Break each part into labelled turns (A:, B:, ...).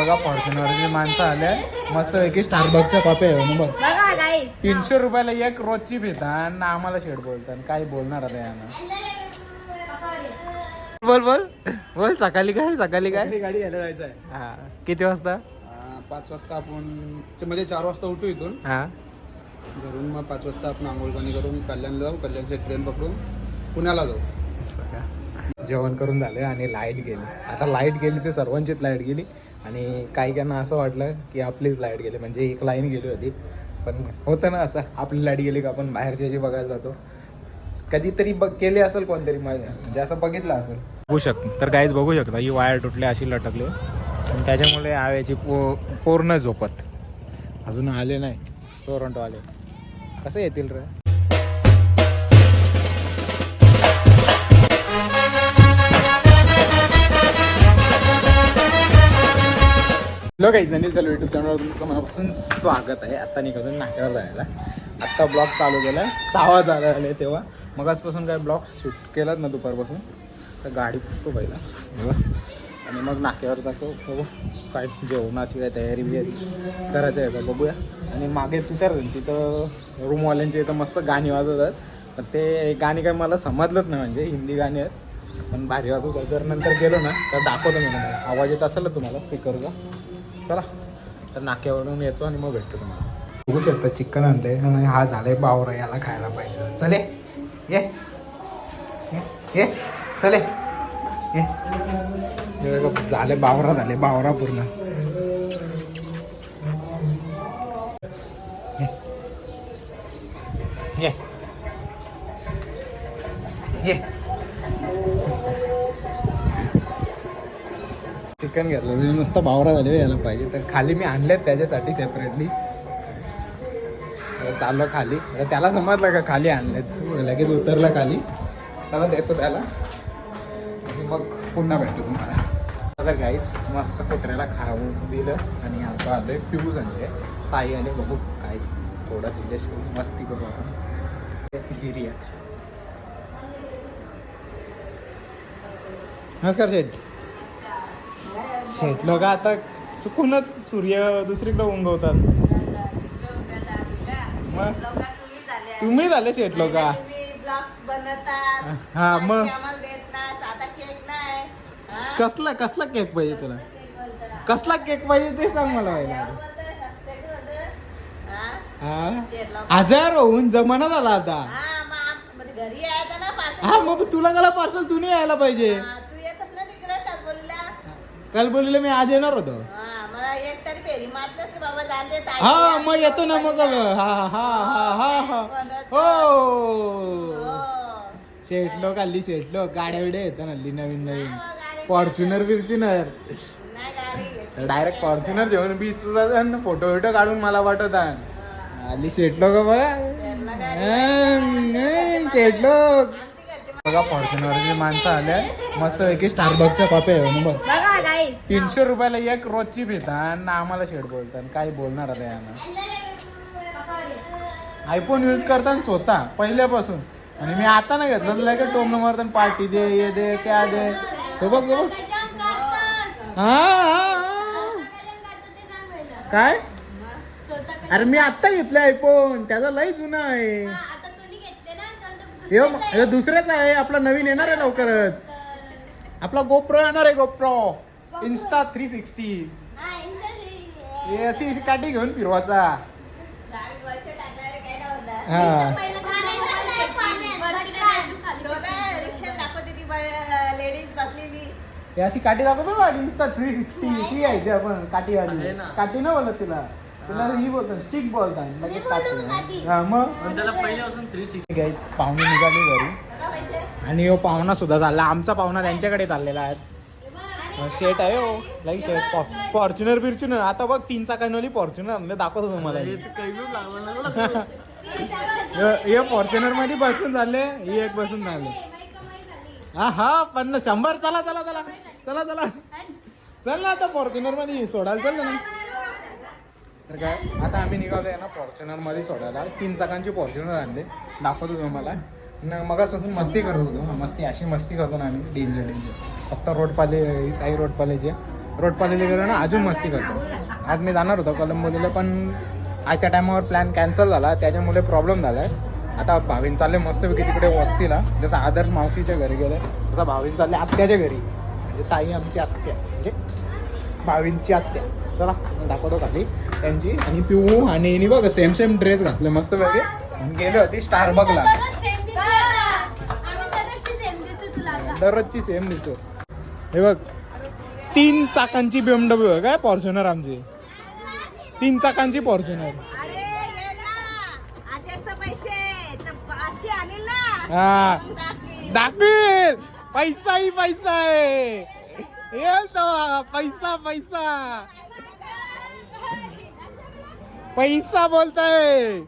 A: बघा फॉर्च्युनरची माणसं आले मस्त पैकी स्टारबकच्या कॉपी आहे ना बघ तीनशे रुपयाला एक रोजची भेटा आणि आम्हाला शेड बोलतात. काय बोलणार आता यानं. बोल बोल. बोल सकाळी काय सकाळी काय?
B: गाडी घ्यायला जायचं आहे.
A: हा. किती वाजता?
B: पाच वाजता आपण ते म्हणजे चार वाजता उठू इथून.
A: हा.
B: घरून मग पाच वाजता आपण आंघोळ पाणी करून कल्याणला जाऊ कल्याणची ट्रेन पकडून पुण्याला जाऊ?
A: जेवण करून झाले आणि लाइट गेली. आता लाइट गेली ते सर्वांचीच लाइट गेली. आणि काही काहींना असं वाटलं की आपलीच लाइट गेली म्हणजे एक लाईन गेली होती. पण होतं ना असं आपली लाइट गेली का आपण बाहेरच्याची बघायला जातो. कधीतरी बघ केली असेल कोणतरी म्हणजे असं बघितलं असेल. बघू शक तर काहीच बघू शकता ही वायर तुटली अशी लटकली. आणि त्याच्यामुळे आव्याची पो पूर्ण झोपत. अजून आले नाही टोरंटो आले कसं येतील रे? हॅलो काही जणी चालू युट्यूब चॅनलवर तुमचं मनापासून स्वागत आहे. आत्ता निघालो नाक्यावर जायला. आत्ता ब्लॉग चालू केला सहा वाजता आले तेव्हा. मग आजपासून काय ब्लॉग शूट केलाच ना दुपारपासून. तर गाडी पुसतो पहिला. आणि मग नाक्यावर जातो. बघू काय जेवणाची काय तयारी बियारी करायचं आहे का बघूया. आणि मागे तुषार त्यांची तर रूमवाल्यांची इथं मस्त गाणी वाजवतात. पण ते गाणी काय मला समजलंच नाही म्हणजे. हिंदी गाणी आहेत. पण भारी वाजवतात. जर नंतर गेलो ना तर दाखवतो मी तुम्हाला. आवाज येत असेल तुम्हाला स्पीकरचा चला तर नाक्यावरून येतो आणि मग भेटतो तुम्हाला. बघू शकता चिकन आणलंय आणि हा झालाय बावरा याला खायला पाहिजे. चले ये ये, चले ये. झाले बावरा झाले बावरा पूर्ण. ये ये. चिकन घेतलं. म्हणजे मस्त बावरा झाले यायला पाहिजे. तर खाली मी आणलेत त्याच्यासाठी सेपरेटली चाललो खाली. त्याला समजलं का खाली आणलेत? लगेच उतरला खाली. चला देतो त्याला. मग पुन्हा भेटतो तुम्हाला. तर गाईस मस्त कुत्र्याला खाऊ दिलं आणि आता आलोय फ्युजनचे ताई आणि बघू काय थोडं तिच्याशी मस्ती करू आपण. तिची रिॲक्शन नमस्कार शेठ. लोक आता चुकूनच सूर्य दुसरीकडे उंगवतात. मग? तुम्ही झाले शेठ लोक. हा, मग? कसला कसला केक पाहिजे तुला? कसला केक पाहिजे ते सांग मला व्हायला. हजार होऊन जमाना झाला आता.
C: हा, मग म्हणजे
A: तुला मला पार्सल तू नाही यायला पाहिजे
C: हा, तू येतच ना तिकडे बोलला
A: काल बोलले मी आज येणार होतो.
C: हा मला एक तरी फेरी. मारतेस की बाबा जाते ताई.
A: हा
C: आली,
A: मग येतो ना मग. हा हा हा हा हा हो
C: हो.
A: शेट लोक हल्ली शेट लोक गाड्या बिड्या येतात हल्ली नवीन नवीन. फॉर्च्युनर बिर्च्युनर
C: नाही गाडी
A: डायरेक्ट फॉर्च्युनर घेऊन बीच फोटो बिटो काढून मला वाटत हल्ली शेट लोक बघा. शेट लोक
C: आमची घरची
A: बघा फॉर्च्युनरची माणसं आले मस्त पैकी स्टारबकच्या कॉपी आहे ना बघ. तीनशे रुपयाला एक रोजची भेटा आणि आम्हाला शेड बोलतात काय बोलणार आता यानं आयफोन यूज करताना स्वतः पहिल्यापासून. आणि मी आता नाही घेतलं तुला काय टोमनं मारताना पार्टी दे ये दे त्या दे. तो बघ तो बघ. हा. काय? अरे मी आत्ता घेतलं आयफोन त्याचा लय जुना आहे. ह्यो ह्यो दुसऱ्याच आहे आपला नवीन येणार आहे लवकरच. आपला गोप्रो येणार आहे गोप्रो इन्स्टा थ्री सिक्स्टी अशी अशी काठी घेऊन
C: नव्हता
A: हा. हे अशी काठी दाखवतो ना इन्स्टा थ्री सिक्स्टी ती यायची आपण काठीवाली. काठी ना बोलत तिला. तिला ही बोलतात स्टिक बोलतात लगेच काठी हा मग?
B: त्याला पहिल्यापासून थ्री सिक्स
A: गाईज पाहुणे निघाली घरी. आणि हो पाहुणा सुद्धा चालला. आमचा पाहुणा त्यांच्याकडे चाललेला आहे. शेट आहे हो. लाईक शेट. फॉर्च्युनर बिर्च्युनर. आता बघ तीन चाकांवाली फॉर्च्युनर आणलं. दाखवतो तुम्हाला. हे फॉर्च्युनरमध्ये बसून झाले ही एक बसून झाले हा हा पन्नास. शंभर. चला चला चला. चला चला. चल ना आता फॉर्च्युनरमध्ये. सोडायला चल ना. तर काय आता आम्ही निघालो आहे ना फॉर्च्युनरमध्ये सोडायला. तीन चाकांची फॉर्च्युनर आणले. दाखवतो तुम्हाला. न मगापासून मस्ती करत होतो. मस्ती अशी मस्ती करतो ना आम्ही. डेंजर डेंजर फक्त रोड पाले काही रोड पाल्याचे गेलो ना अजून मस्ती करतो. आज मी जाणार होतो कलंबोलीला पण आजच्या टायमावर प्लॅन कॅन्सल झाला. त्याच्यामुळे प्रॉब्लेम झाला आता भावीन चालले मस्तपैकी तिकडे वस्तीला. जसं आदर मावशीच्या घरी गेले आता भावीन चालले आत्याच्या घरी. म्हणजे ताई आमची आत्या. म्हणजे भावींची आत्या. चला दाखवतो खाली. त्यांची. आणि पिऊ आणि हिने बघ सेम सेम ड्रेस घातले. मस्त वेगळे गेले होती स्टार बघला दररोजची सेम दिसतो हे बघ तीन चाकांची बीएमडब्ल्यू आहे काय? फॉर्च्युनर आमची. तीन चाकांची फॉर्च्युनर हा. दाखवेल. पैसा ही पैसा आहे. येल तेव्हा पैसा पैसा. पैसा बोलताय.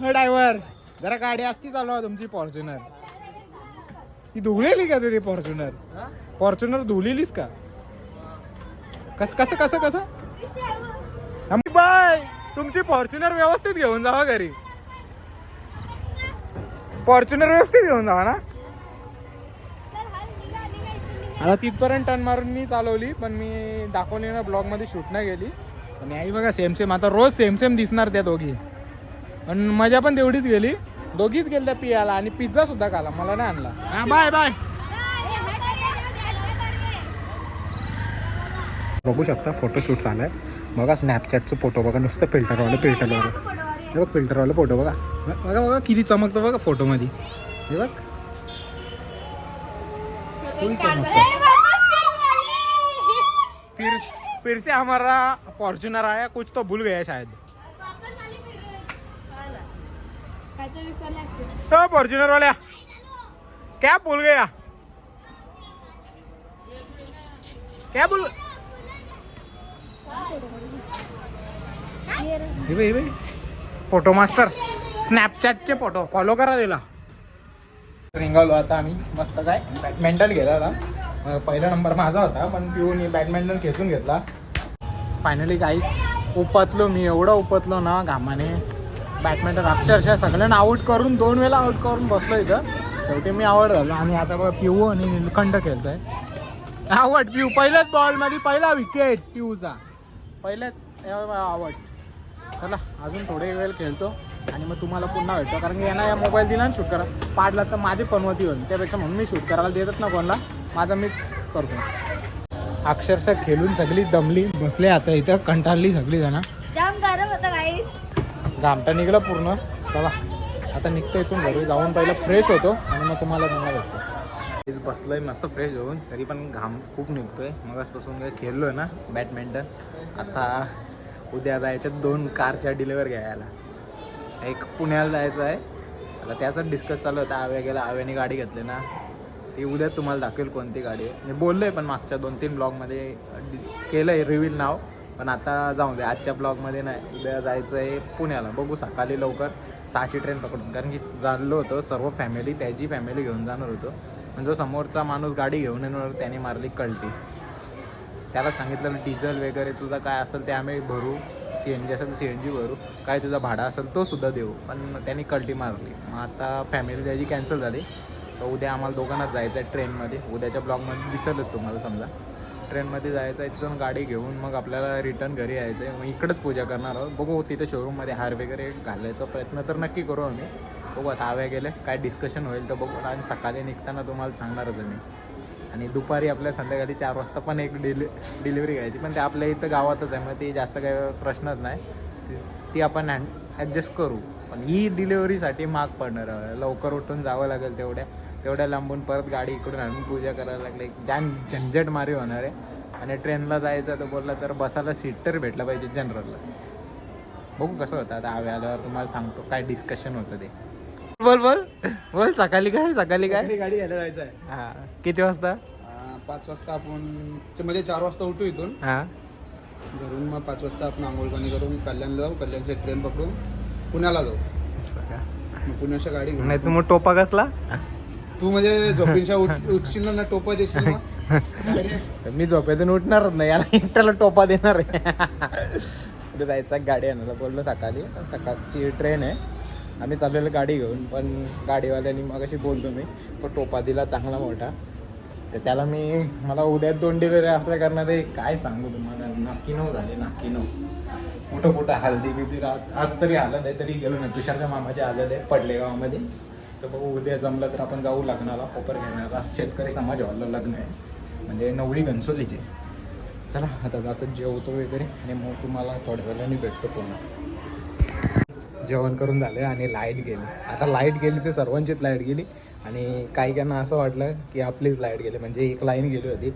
A: ड्रायव्हर जरा गाडी असती चालू तुमची फॉर्च्युनर. ती धुलेली का तुझी फॉर्च्युनर? फॉर्च्युनर धुलेलीस का? कस कसं कसं कसं? बाय तुमची फॉर्च्युनर व्यवस्थित घेऊन जावा घरी. फॉर्च्युनर व्यवस्थित घेऊन जावा ना? आता तिथपर्यंत टर्न मारून मी चालवली पण मी दाखवली ना ब्लॉगमध्ये शूट नाही गेली आणि आई बघा सेम सेम आता रोज सेम सेम दिसणार त्या दोघी. पण मजा पण तेवढीच गेली. दोघीच गेल्या पियाला आणि पिझ्झा सुद्धा खाला मला नाही आणला. हा बाय बाय बघू शकता फोटोशूट चालू आहे. बघा स्नॅपचॅटचं फोटो बघा नुसतं फिल्टरवाले फिल्टरवालं हे बघ फिल्टरवाले फोटो बघा. बघा बघा किती चमकतं बघा फोटोमध्ये हे बघ. फिर फिर से हमारा फॉर्च्यूनर आया कुछ तो भूल गया शायद। तो फॉर्च्यूनर वाल्या. क्या भूल गया? क्या बघ. फोटो मास्टर स्नॅपचॅटचे फोटो फॉलो करा दिला रिंगावलो. आता आम्ही मस्त काय? बॅडमिंटन गेला पहिला नंबर माझा होता पण पिऊनी बॅडमिंटन खेचून घेतला. फायनली काहीच उपतलो मी. एवढं उपतलो ना घामाने. बॅडमिंटन अक्षरशः सगळ्यांना आउट करून दोन वेळा आउट करून बसलो इथं. शेवटी मी आवड झालो. आणि आता बघा पिऊ आणि निलखंड खेळतोय. आवड पिऊ. पहिल्याच बॉलमध्ये पहिला विकेट पिऊचा. पहिल्याच आवड. चला अजून थोडे वेळ खेळतो. आणि मग तुम्हाला पुन्हा भेटतो. कारण की यांना या मोबाईल दिला ना शूट करा. पाडला तर माझी पनवती होईल. त्यापेक्षा म्हणून मी शूट करायला देतच ना कोणाला. माझा मीच करतो. अक्षरशः खेळून सगळी दमली बसले आता इथं कंटाळली सगळी जण. घामटा निघला पूर्ण. चला आता निघतो इथून घरी. जाऊन पहिलं फ्रेश होतो आणि मग तुम्हाला पुन्हा भेटतो. तेच बसलोय मस्त फ्रेश होऊन. तरी पण घाम खूप निघतोय. मगासपासून काय खेळलोय ना बॅडमिंटन आता उद्या जायच्या दोन कारच्या डिलिव्हर घ्यायला. एक पुण्याला जायचं आहे. आता त्याचाच डिस्कस चालू होता आव्या गेला आव्याने गाडी घेतली ना. ती उद्या तुम्हाला दाखवेल कोणती गाडी आहे. मी आहे पण मागच्या दोन तीन ब्लॉगमध्ये केलं आहे रिव्हील नाव. पण आता जाऊ दे आजच्या ब्लॉगमध्ये नाही. उद्या जायचं आहे पुण्याला. बघू सकाळी लवकर सहाची ट्रेन पकडून. कारण की जाणलो होतो सर्व फॅमिली त्याची फॅमिली घेऊन जाणार होतो. पण जो समोरचा माणूस गाडी घेऊन येणार त्याने मारली कल्टी. त्याला सांगितलं डिझेल वगैरे तुझा काय असेल ते आम्ही भरू. सी एन जी असेल तर सी एन जी भरू. काय तुझा भाडा असेल तो सुद्धा देऊ. पण त्यांनी कल्टी मारली. मग आता फॅमिली त्याची कॅन्सल झाली. तर उद्या आम्हाला दोघांनाच जायचं आहे ट्रेनमध्ये उद्याच्या ब्लॉगमध्ये दिसेलच तुम्हाला समजा. ट्रेनमध्ये जायचं आहे तिथून गाडी घेऊन मग आपल्याला रिटर्न घरी यायचं आहे मग इकडंच पूजा करणार आहोत. बघू तिथे शोरूममध्ये हार वगैरे घालायचा प्रयत्न तर नक्की करू आम्ही. बघू आता आव्या गेले काय डिस्कशन होईल तर बघू. आणि सकाळी निघताना तुम्हाला सांगणारच आहे मी. आणि दुपारी आपल्या संध्याकाळी चार वाजता पण एक डिलि डिलिव्हरी घ्यायची. पण ते आपल्या इथं गावातच आहे मग ती जास्त काही प्रश्नच नाही. ती- आपण हॅन ॲडजस्ट करू. पण ही डिलिव्हरीसाठी माग पडणार लवकर उठून जावं लागेल तेवढ्या तेवढ्या लांबून परत गाडी इकडून आणून पूजा करायला लागली. जान झंझट मारी होणार आहे. आणि ट्रेनला जायचं तर बोललं तर बसायला सीट तर भेटलं पाहिजे जनरलला बघू कसं होतं. आता आव्या आल्यावर तुम्हाला सांगतो. काय डिस्कशन होतं ते. बोल बोल. बोल सकाळी काय सकाळी काय?
B: गाडी घ्यायला जायचं आहे
A: हा. किती वाजता?
B: अं, पाच वाजता आपण म्हणजे चार वाजता उठू इथून.
A: हा.
B: घरून मग पाच वाजता आपण आंघोळ पाणी करून कल्याणला जाऊ कल्याणची ट्रेन पकडून पुण्याला जाऊ. मग पुण्याच्या गाडी घेऊन
A: नाही तू मग टोपा कसला?
B: तू म्हणजे झोपींच्या उठ उठशील ना टोपा देशील ना?
A: तर मी झोपेतून उठणारच नाही याला एकट्याला टोपा देणार आहे. जायचं गाडी आणायला बोललो सकाळी. सकाळची ट्रेन आहे. आम्ही चाललेलं गाडी घेऊन पण गाडीवाल्यानी मग अशी बोलतो मी पण टोपा दिला चांगला मोठा. तर त्याला मी मला उद्या दोन डिलिव्हरी असल्या कारण ते काय सांगू तुम्हाला? नक्की नऊ झाले नक्की नऊ. कुठं कुठं हल्दी बिल्दी राहत आज तरी आलं आहे तरी गेलो नाही. तुषारच्या मामाचे आलं आहे पडले गावामध्ये. तर बघू उद्या जमलं तर आपण जाऊ लग्नाला कोपर घेण्याला. शेतकरी समाज हॉलला लग्न आहे. म्हणजे नवरी घनसोलीचे चला आता जातो जेवतो वगैरे आणि मग तुम्हाला थोड्या वेळाने भेटतो पुन्हा. जेवण करून झालं आणि लाइट गेली. आता लाइट गेली ते सर्वांचीच लाइट गेली. आणि काही काहींना असं वाटलं की आपलीच लाइट गेली. म्हणजे एक लाईन गेली होती.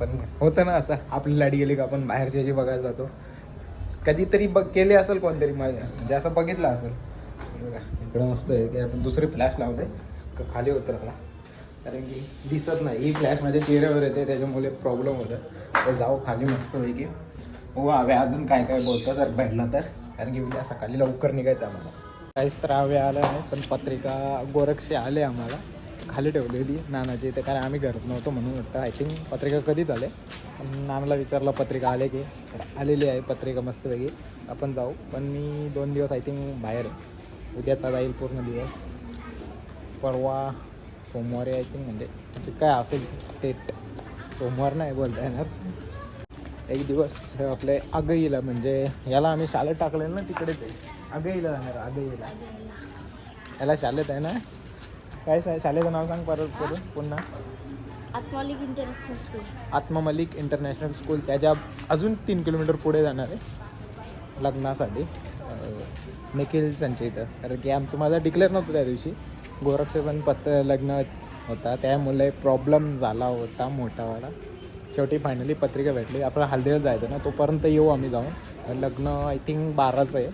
A: पण होतं ना असं आपली लाइट गेली का आपण बाहेरच्या जे बघायला जातो. कधीतरी बघ केले असेल कोणतरी माझ्या म्हणजे असं बघितलं असेल. इकडं मस्त आहे की आपण दुसरी फ्लॅश लावले का खाली उतरला कारण की दिसत नाही. ही फ्लॅश माझ्या चेहऱ्यावर येते त्याच्यामुळे प्रॉब्लेम होतं. तर जाऊ खाली मस्त पैकी. हो हवे अजून काय काय बोलतो जर भेटला तर. कारण की उद्या सकाळी लवकर निघायचं आम्हाला. काहीच तर हवे नाही पण पत्रिका गोरक्षे आले आम्हाला. खाली ठेवलेली नानाची ते कारण आम्ही घरात नव्हतो म्हणून वाटतं आय थिंक पत्रिका कधीच आले. पण नानाला विचारलं पत्रिका आले की? आलेली आहे पत्रिका मस्तपैकी आपण जाऊ. पण मी दोन दिवस आय थिंक बाहेर आहे. उद्याचा जाईल पूर्ण दिवस. परवा सोमवारी आय थिंक म्हणजे काय असेल ते सोमवार नाही बोलता येणार. एक दिवस आपले आगईला म्हणजे याला आम्ही शाळेत टाकलेलं ना तिकडेच आहे आगईला जाणार आगईला. याला शाळेत आहे ना? काय सा- शाळेचं नाव सांग परत परत पुन्हा.
C: आत्मॉलिक international school.
A: Atma Malik international school. त्याच्या अजून तीन किलोमीटर पुढे जाणार आहे लग्नासाठी. अं, निखिल संचय इथं. कारण की आमचं माझा डिक्लेअर नव्हतं त्या दिवशी. गोरक्ष पण पत्त लग्न होता. त्यामुळे प्रॉब्लेम झाला होता मोठावाला शेवटी फायनली पत्रिका भेटली. आपण हल्दीला जायचं ना तोपर्यंत येऊ आम्ही जाऊन. लग्न आय थिंक बाराचं आहे.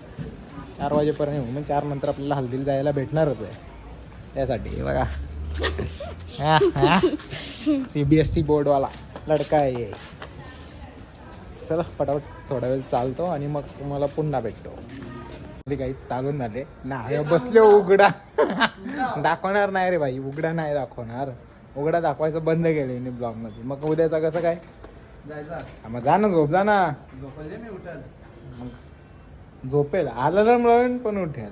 A: चार वाजेपर्यंत येऊ. मग चार नंतर आपल्याला हल्दीला जायला भेटणारच आहे. त्यासाठी बघा. सी बी एस सी बोर्डवाला लडका आहे चल चला पटापट थोडा वेळ चालतो आणि मग तुम्हाला पुन्हा भेटतो. काही चालून झाले. नाही बसले उघडा. दाखवणार नाही रे भाई उघडा नाही दाखवणार. उघडा दाखवायचं बंद केले मी ब्लॉगमध्ये मग उद्याचा कसं काय?
B: जायचा.
A: मग जा ना झोप जा ना.
B: झोपायचे मी उठाल.
A: झोपेल. आलं म्हणून पण उठेल.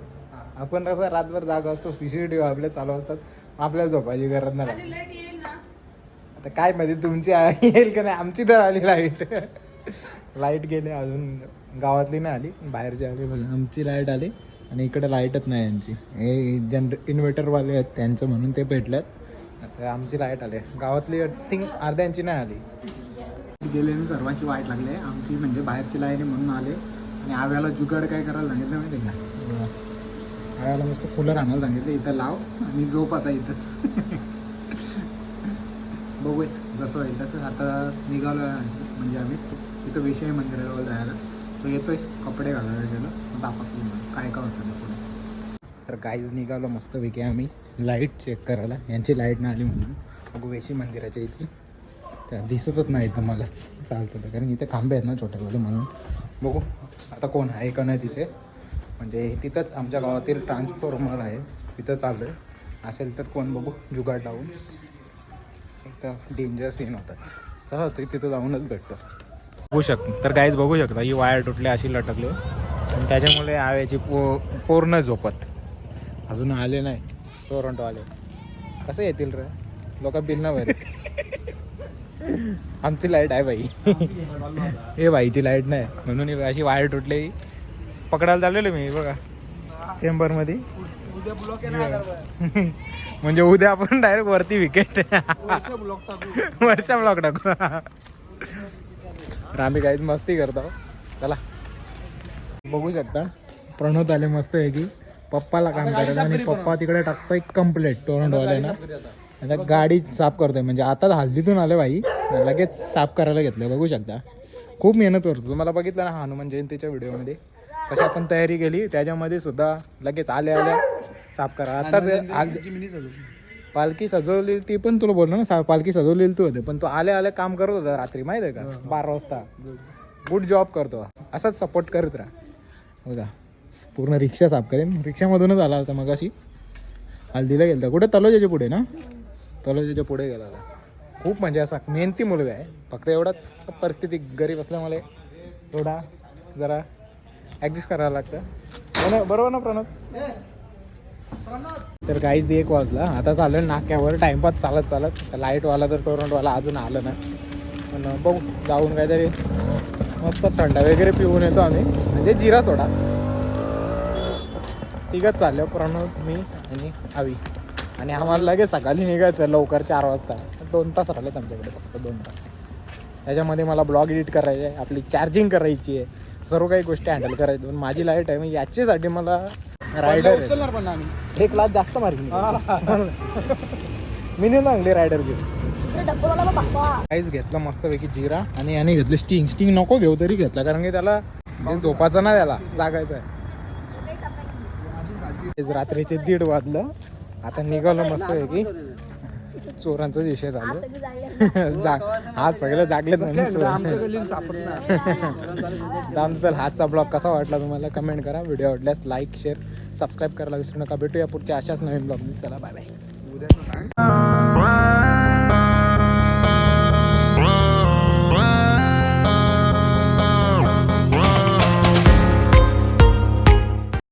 A: आपण कसं रातभर जागा असतो सीसीटीव्ही आपल्या चालू असतात आपल्याला झोपायची गरज नाही आता काय माहिती तुमची येईल का नाही? आमची तर आली लाइट लाइट गेली अजून. गावातली नाही आली बाहेरची आली बघ आमची लाइट आली. आणि इकडे लाईटच नाही यांची. हे जनरे इन्व्हर्टरवाले आहेत त्यांचं म्हणून ते भेटल्यात आता आमची लाइट आली. गावातली आय थिंक अर्ध्यांची नाही आली. गेल्याने सर्वांची वाईट लागली. आमची म्हणजे बाहेरची लाइट आहे म्हणून आले. आणि आव्याला जुगाड काय करायला सांगितलं माहिती का? आव्याला मस्त कूलर आणायला सांगितलं. इथं लाव आणि झोप आता इथंच. बघूया. जसं होईल तसं. आता निघालो म्हणजे आम्ही. इथं विषय मंदिराजवळ जायला. तो येतोय. कपडे घालायला गेलो. मग दाखवतो काय काय होतं तर काहीच निघालो मस्तपैकी आम्ही. लाइट चेक करायला. यांची लाइट नाही आली म्हणून. बघू वेशी मंदिराच्या इथे. तर दिसतच नाही इथं मलाच चालतं होतं कारण इथे खांबे आहेत ना छोटेवाले म्हणून. बघू आता कोण आहे का नाही तिथे. म्हणजे तिथंच आमच्या गावातील ट्रान्सफॉर्मर आहे. तिथं चालू आहे असेल तर कोण बघू? जुगाड लावून. एकदम डेंजर सीन होतात. चला तरी तिथं जाऊनच भेटतो. बघू शक तर काहीच बघू शकता ही वायर तुटली अशी लटकली. आणि त्याच्यामुळे आव्याची पो पूर्ण झोपत. अजून आले नाही. टोरंटो आले कसं येतील रे? लोक बिल ना भरे आमची लाइट आहे बाई. हे बाईची लाइट नाही. म्हणून अशी वायर तुटली. पकडायला चाललेलो मी बघा. चेंबरमध्ये. म्हणजे उद्या आपण डायरेक्ट वरती विकेट वरच्या ब्लॉक टाकू. आम्ही काहीच मस्ती करतो. चला. बघू शकता. प्रणोत आले मस्त आहे की पप्पाला काम करायचं आणि पप्पा तिकडे टाकतोय कम्प्लेट टोरंटोवाल्यांना आता गाडी साफ करतोय. म्हणजे आता हल्दीतून आले बाई. लगेच साफ करायला घेतलं बघू शकता. खूप मेहनत करतो. तुम्हाला बघितलं ना हनुमान जयंतीच्या व्हिडिओमध्ये? कशी आपण तयारी केली? त्याच्यामध्ये सुद्धा लगेच आल्या आल्या साफ करा. आताच
B: चालू
A: पालखी सजवली ती पण तुला बोललो ना पालखी सजवलेली तू होते. पण तो आले आले काम करत होता रात्री माहिती आहे का बारा वाजता. गुड जॉब करतो. असाच सपोर्ट करत राहा. बघा पूर्ण रिक्षा साफ करेन. रिक्षामधूनच आला होता मग अशी हल्दीला गेलता. कुठे? तलोजाच्या पुढे ना? तलोजाच्या पुढे गेला होता. खूप म्हणजे असा मेहनती मुलगा आहे. फक्त एवढाच परिस्थिती गरीब असल्यामुळे थोडा जरा ॲडजस्ट करायला लागतं. हो ना बरोबर ना प्रणव? तर काहीच एक वाजला. आता चालू नाक्यावर. टाइमपास चालत चालत. लाईटवाला तर टोरंटवाला अजून आलं ना पण बघू. जाऊन काहीतरी मस्त थंड वगैरे पिऊन येतो आम्ही. म्हणजे जिरा सोडा. तिघच चाललो प्रणव मी आणि आवी. आणि आम्हाला लगेच सकाळी निघायचं लवकर चार वाजता. दोन तास राहिलेत आमच्याकडे फक्त दोन तास. त्याच्यामध्ये मला ब्लॉग एडिट करायचे आहे आपली चार्जिंग करायची आहे. सर्व काही गोष्टी हँडल करायची. पण माझी लाइट आहे मग याच्यासाठी मला रायडर
B: उचलणार पण आम्ही.
A: एक क्लास जास्त मार्किंग मी नाही चांगली रायडर घेऊ काहीच घेतलं मस्तपैकी जिरा आणि याने घेतलं स्टिंग स्टिंग नको घेऊ तरी घेतला. कारण की त्याला ते झोपाचं ना त्याला जागायचं आहे. रात्रीचे दीड वाजलं. आता निघालो मस्तपैकी चोरांचाच विषय झाला. हात सगळे जागले
B: दामदल
A: चोर. हातचा ब्लॉग कसा वाटला तुम्हाला? कमेंट करा. व्हिडिओ आवडल्यास लाईक शेअर सबस्क्राईब करायला विसरू नका. भेटूया पुढच्या अशाच नवीन ब्लॉग चला बाय बाय